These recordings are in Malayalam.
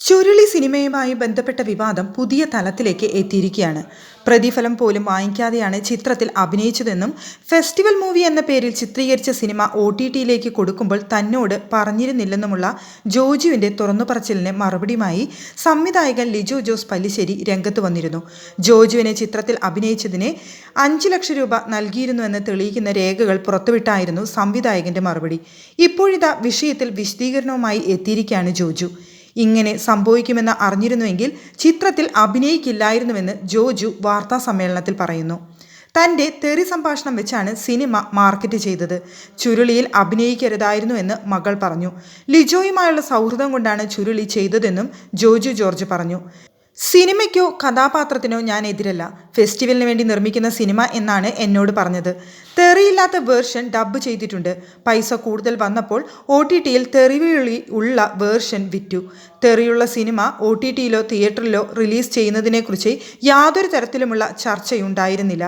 ചുരുളി സിനിമയുമായി ബന്ധപ്പെട്ട വിവാദം പുതിയ തലത്തിലേക്ക് എത്തിയിരിക്കുകയാണ്. പ്രതിഫലം പോലും വാങ്ങിക്കാതെയാണ് ചിത്രത്തിൽ അഭിനയിച്ചതെന്നും ഫെസ്റ്റിവൽ മൂവി എന്ന പേരിൽ ചിത്രീകരിച്ച സിനിമ ഒ ടി ടിയിലേക്ക് കൊടുക്കുമ്പോൾ തന്നോട് പറഞ്ഞിരുന്നില്ലെന്നുമുള്ള ജോജുവിന്റെ തുറന്നുപറച്ചിലിന് മറുപടിയുമായി സംവിധായകൻ ലിജു ജോസ് പല്ലിശ്ശേരി രംഗത്ത് വന്നിരുന്നു. ജോജുവിനെ ചിത്രത്തിൽ അഭിനയിച്ചതിന് അഞ്ച് ലക്ഷം രൂപ നൽകിയിരുന്നുവെന്ന് തെളിയിക്കുന്ന രേഖകൾ പുറത്തുവിട്ടായിരുന്നു സംവിധായകന്റെ മറുപടി. ഇപ്പോഴിതാ വിഷയത്തിൽ വിശദീകരണവുമായി എത്തിയിരിക്കുകയാണ് ജോജു. ഇങ്ങനെ സംഭവിക്കുമെന്ന് അറിഞ്ഞിരുന്നുവെങ്കിൽ ചിത്രത്തിൽ അഭിനയിക്കില്ലായിരുന്നുവെന്ന് ജോജു വാർത്താ സമ്മേളനത്തിൽ പറയുന്നു. തന്റെ തെറി സംഭാഷണം വെച്ചാണ് സിനിമ മാർക്കറ്റ് ചെയ്തത്. ചുരുളിയിൽ അഭിനയിക്കരുതായിരുന്നുവെന്ന് മകൾ പറഞ്ഞു. ലിജോയുമായുള്ള സൗഹൃദം കൊണ്ടാണ് ചുരുളി ചെയ്തതെന്നും ജോജു ജോർജ് പറഞ്ഞു. സിനിമയ്ക്കോ കഥാപാത്രത്തിനോ ഞാൻ എതിരല്ല. ഫെസ്റ്റിവലിന് വേണ്ടി നിർമ്മിക്കുന്ന സിനിമ എന്നാണ് എന്നോട് പറഞ്ഞത്. തെറിയില്ലാത്ത വേർഷൻ ഡബ്ബ് ചെയ്തിട്ടുണ്ട്. പൈസ കൂടുതൽ വന്നപ്പോൾ ഒ ടി ടിയിൽ തെറിവിളി ഉള്ള വേർഷൻ വിറ്റു. തെറിയുള്ള സിനിമ ഒ ടി ടിയിലോ തിയേറ്ററിലോ റിലീസ് ചെയ്യുന്നതിനെക്കുറിച്ച് യാതൊരു തരത്തിലുമുള്ള ചർച്ചയുണ്ടായിരുന്നില്ല.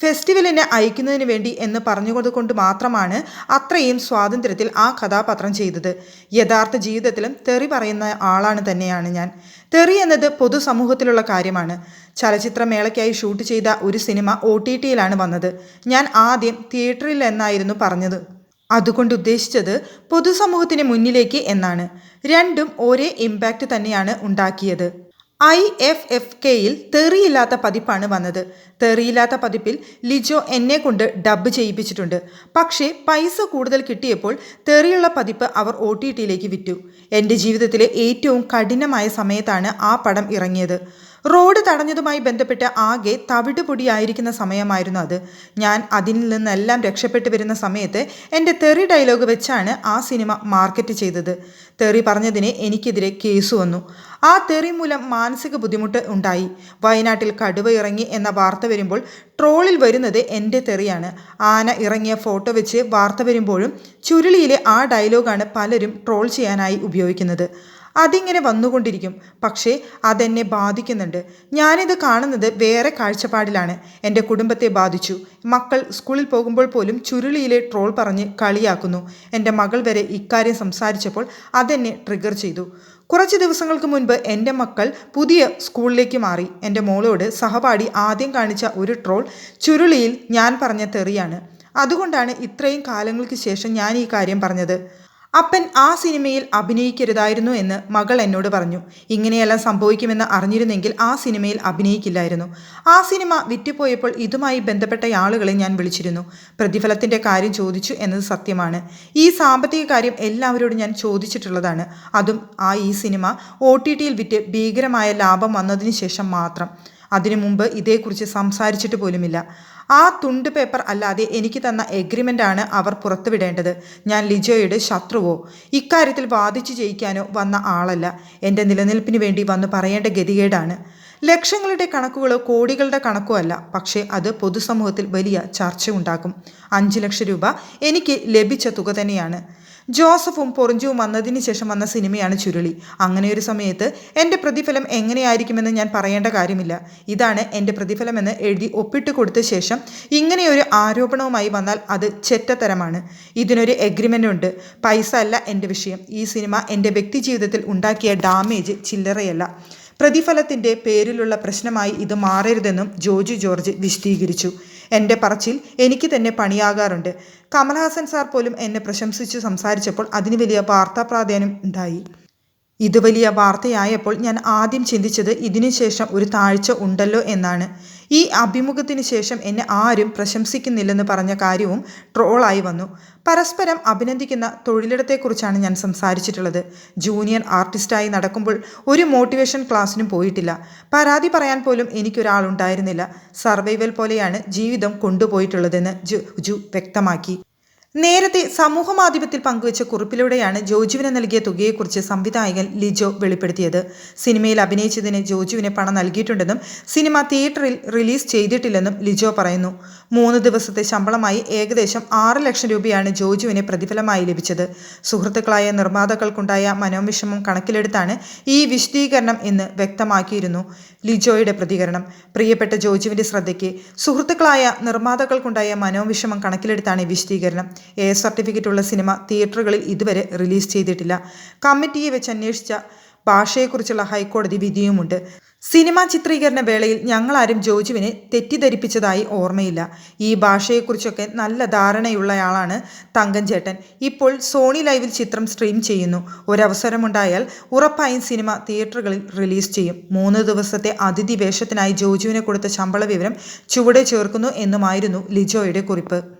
ഫെസ്റ്റിവലിനെ അയക്കുന്നതിന് വേണ്ടി എന്ന് പറഞ്ഞുകൊണ്ടുകൊണ്ട് മാത്രമാണ് അത്രയും സ്വാതന്ത്ര്യത്തിൽ ആ കഥാപാത്രം ചെയ്തത്. യഥാർത്ഥ ജീവിതത്തിലും തെറി പറയുന്ന ആളാണ് തന്നെയാണ് ഞാൻ. തെറി എന്നത് പൊതുസമൂഹത്തിലുള്ള കാര്യമാണ്. ചലച്ചിത്രമേളയ്ക്കായി ഷൂട്ട് ചെയ്ത ഒരു സിനിമ ഒ ടി ടിയിലാണ് വന്നത്. ഞാൻ ആദ്യം തിയേറ്ററിൽ എന്നായിരുന്നു പറഞ്ഞത്. അതുകൊണ്ട് ഉദ്ദേശിച്ചത് പൊതുസമൂഹത്തിന് മുന്നിലേക്ക് എന്നാണ്. രണ്ടും ഒരേ ഇമ്പാക്റ്റ് തന്നെയാണ് ഉണ്ടാക്കിയത്. ഐ എഫ് എഫ് കെയിൽ തെറിയില്ലാത്ത പതിപ്പാണ് വന്നത്. തെറിയില്ലാത്ത പതിപ്പിൽ ലിജോ എന്നെ കൊണ്ട് ഡബ് ചെയ്യിപ്പിച്ചിട്ടുണ്ട്. പക്ഷേ പൈസ കൂടുതൽ കിട്ടിയപ്പോൾ തെറിയുള്ള പതിപ്പ് അവർ ഒ ടി ടിയിലേക്ക് വിറ്റു. എന്റെ ജീവിതത്തിലെ ഏറ്റവും കഠിനമായ സമയത്താണ് ആ പടം ഇറങ്ങിയത്. റോഡ് തടഞ്ഞതുമായി ബന്ധപ്പെട്ട് ആകെ തവിടുപൊടിയായിരിക്കുന്ന സമയമായിരുന്നു അത്. ഞാൻ അതിൽ നിന്നെല്ലാം രക്ഷപ്പെട്ടു വരുന്ന സമയത്ത് എന്റെ തെറി ഡയലോഗ് വെച്ചാണ് ആ സിനിമ മാർക്കറ്റ് ചെയ്തത്. തെറി പറഞ്ഞതിന് എനിക്കെതിരെ കേസ് വന്നു. ആ തെറി മൂലം മാനസിക ബുദ്ധിമുട്ട് ഉണ്ടായി. വയനാട്ടിൽ കടുവ ഇറങ്ങി എന്ന വാർത്ത വരുമ്പോൾ ട്രോളിൽ വരുന്നത് എന്റെ തെറിയാണ്. ആന ഇറങ്ങിയ ഫോട്ടോ വെച്ച് വാർത്ത വരുമ്പോഴും ചുരുളിയിലെ ആ ഡയലോഗാണ് പലരും ട്രോൾ ചെയ്യാനായി ഉപയോഗിക്കുന്നത്. അതിങ്ങനെ വന്നുകൊണ്ടിരിക്കും. പക്ഷേ അതെന്നെ ബാധിക്കുന്നുണ്ട്. ഞാനിത് കാണുന്നത് വേറെ കാഴ്ചപ്പാടിലാണ്. എന്റെ കുടുംബത്തെ ബാധിച്ചു. മക്കൾ സ്കൂളിൽ പോകുമ്പോൾ പോലും ചുരുളിയിലെ ട്രോൾ പറഞ്ഞ് കളിയാക്കുന്നു. എന്റെ മകൾ വരെ ഇക്കാര്യം സംസാരിച്ചപ്പോൾ അതെന്നെ ട്രിഗർ ചെയ്തു. കുറച്ച് ദിവസങ്ങൾക്ക് മുൻപ് എന്റെ മക്കൾ പുതിയ സ്കൂളിലേക്ക് മാറി. എന്റെ മോളോട് സഹപാഠി ആദ്യം കാണിച്ച ഒരു ട്രോൾ ചുരുളിയിൽ ഞാൻ പറഞ്ഞ തെറിയാണ്. അതുകൊണ്ടാണ് ഇത്രയും കാലങ്ങൾക്ക് ശേഷം ഞാൻ ഈ കാര്യം പറഞ്ഞത്. അപ്പൻ ആ സിനിമയിൽ അഭിനയിക്കരുതായിരുന്നു എന്ന് മകൾ എന്നോട് പറഞ്ഞു. ഇങ്ങനെയെല്ലാം സംഭവിക്കുമെന്ന് അറിഞ്ഞിരുന്നെങ്കിൽ ആ സിനിമയിൽ അഭിനയിക്കില്ലായിരുന്നു. ആ സിനിമ വിറ്റുപോയപ്പോൾ ഇതുമായി ബന്ധപ്പെട്ട ആളുകളെ ഞാൻ വിളിച്ചിരുന്നു. പ്രതിഫലത്തിന്റെ കാര്യം ചോദിച്ചു എന്നത് സത്യമാണ്. ഈ സാമ്പത്തിക കാര്യം എല്ലാവരോടും ഞാൻ ചോദിച്ചിട്ടുള്ളതാണ്. അതും ആ ഈ സിനിമ ഒ ടി ടിയിൽ വിറ്റ് ഭീകരമായ ലാഭം വന്നതിന് ശേഷം മാത്രം. അതിനു മുമ്പ് ഇതേക്കുറിച്ച് സംസാരിച്ചിട്ട് പോലുമില്ല. ആ തുണ്ട് പേപ്പർ അല്ലാതെ എനിക്ക് തന്ന എഗ്രിമെന്റ് ആണ് അവർ പുറത്തുവിടേണ്ടത്. ഞാൻ ലിജോയുടെ ശത്രുവോ? ഇക്കാര്യത്തിൽ വാദിച്ചു ജയിക്കാനോ വന്ന ആളല്ല. എന്റെ നിലനിൽപ്പിന് വേണ്ടി വന്ന് പറയേണ്ട ഗതികേടാണ്. ലക്ഷങ്ങളുടെ കണക്കുകളോ കോടികളുടെ കണക്കോ അല്ല. പക്ഷേ അത് പൊതുസമൂഹത്തിൽ വലിയ ചർച്ച ഉണ്ടാക്കും അഞ്ച് ലക്ഷം രൂപ എനിക്ക് ലഭിച്ച തുക തന്നെയാണ്. ജോസഫും പൊറിഞ്ചുവും വന്നതിന് ശേഷം വന്ന സിനിമയാണ് ചുരുളി. അങ്ങനെ ഒരു സമയത്ത് എന്റെ പ്രതിഫലം എങ്ങനെയായിരിക്കുമെന്ന് ഞാൻ പറയേണ്ട കാര്യമില്ല. ഇതാണ് എന്റെ പ്രതിഫലമെന്ന് എഴുതി ഒപ്പിട്ട് കൊടുത്ത ശേഷം ഇങ്ങനെയൊരു ആരോപണവുമായി വന്നാൽ അത് ചെറ്റത്തരമാണ്. ഇതിനൊരു എഗ്രിമെന്റ് ഉണ്ട്. പൈസ അല്ല എന്റെ വിഷയം. ഈ സിനിമ എന്റെ വ്യക്തി ജീവിതത്തിൽ ഉണ്ടാക്കിയ ഡാമേജ് ചില്ലറയല്ല. പ്രതിഫലത്തിന്റെ പേരിലുള്ള പ്രശ്നമായി ഇത് മാറരുതെന്നും ജോജു ജോർജ് വിശദീകരിച്ചു. എന്റെ പറച്ചിൽ എനിക്ക് തന്നെ പണിയാകാറുണ്ട്. കമൽഹാസൻ സാർ പോലും എന്നെ പ്രശംസിച്ചു സംസാരിച്ചപ്പോൾ അതിന് വലിയ വാർത്താ പ്രാധാന്യം ഉണ്ടായി. ഇത് വലിയ വാർത്തയായപ്പോൾ ഞാൻ ആദ്യം ചിന്തിച്ചത് ഇതിനുശേഷം ഒരു താഴ്ച ഉണ്ടല്ലോ എന്നാണ്. ഈ അഭിമുഖത്തിന് ശേഷം എന്നെ ആരും പ്രശംസിക്കുന്നില്ലെന്ന് പറഞ്ഞ കാര്യവും ട്രോളായി വന്നു. പരസ്പരം അഭിനന്ദിക്കുന്ന തൊഴിലിടത്തെക്കുറിച്ചാണ് ഞാൻ സംസാരിച്ചിട്ടുള്ളത്. ജൂനിയർ ആർട്ടിസ്റ്റായി നടക്കുമ്പോൾ ഒരു മോട്ടിവേഷൻ ക്ലാസ്സിനും പോയിട്ടില്ല. പരാതി പറയാൻ പോലും എനിക്കൊരാളുണ്ടായിരുന്നില്ല. സർവൈവൽ പോലെയാണ് ജീവിതം കൊണ്ടുപോയിട്ടുള്ളതെന്ന് ജു ജു വ്യക്തമാക്കി. നേരത്തെ സമൂഹമാധ്യമത്തിൽ പങ്കുവച്ച കുറിപ്പിലൂടെയാണ് ജോജുവിന് നൽകിയ തുകയെക്കുറിച്ച് സംവിധായകൻ ലിജോ വെളിപ്പെടുത്തിയത്. സിനിമയിൽ അഭിനയിച്ചതിന് ജോജുവിന് പണം നൽകിയിട്ടുണ്ടെന്നും സിനിമ തിയേറ്ററിൽ റിലീസ് ചെയ്തിട്ടില്ലെന്നും ലിജോ പറയുന്നു. മൂന്ന് ദിവസത്തെ ശമ്പളമായി ഏകദേശം ആറ് ലക്ഷം രൂപയാണ് ജോജുവിന് പ്രതിഫലമായി ലഭിച്ചത്. സുഹൃത്തുക്കളായ നിർമ്മാതാക്കൾക്കുണ്ടായ മനോവിഷമം കണക്കിലെടുത്താണ് ഈ വിശദീകരണം എന്ന് വ്യക്തമാക്കിയിരുന്നു ലിജോയുടെ പ്രതികരണം. പ്രിയപ്പെട്ട ജോജുവിന്റെ ശ്രദ്ധയ്ക്ക് സുഹൃത്തുക്കളായ നിർമ്മാതാക്കൾക്കുണ്ടായ മനോവിഷമം കണക്കിലെടുത്താണ് വിശദീകരണം. എ സർട്ടിഫിക്കറ്റ് ഉള്ള സിനിമ തിയേറ്ററുകളിൽ ഇതുവരെ റിലീസ് ചെയ്തിട്ടില്ല. കമ്മിറ്റിയെ വെച്ച് അന്വേഷിച്ച ഭാഷയെക്കുറിച്ചുള്ള ഹൈക്കോടതി വിധിയുമുണ്ട്. സിനിമാ ചിത്രീകരണ വേളയിൽ ഞങ്ങളാരും ജോജുവിനെ തെറ്റിദ്ധരിപ്പിച്ചതായി ഓർമ്മയില്ല. ഈ ഭാഷയെക്കുറിച്ചൊക്കെ നല്ല ധാരണയുള്ളയാളാണ് തങ്കൻ ചേട്ടൻ. ഇപ്പോൾ സോണി ലൈവിൽ ചിത്രം സ്ട്രീം ചെയ്യുന്നു. ഒരവസരമുണ്ടായാൽ ഉറപ്പായും സിനിമ തിയേറ്ററുകളിൽ റിലീസ് ചെയ്യും. മൂന്ന് ദിവസത്തെ അതിഥി വേഷത്തിനായി ജോജുവിനെ കൊടുത്ത ശമ്പള വിവരം ചുവടെ ചേർക്കുന്നു എന്നുമായിരുന്നു ലിജോയുടെ കുറിപ്പ്.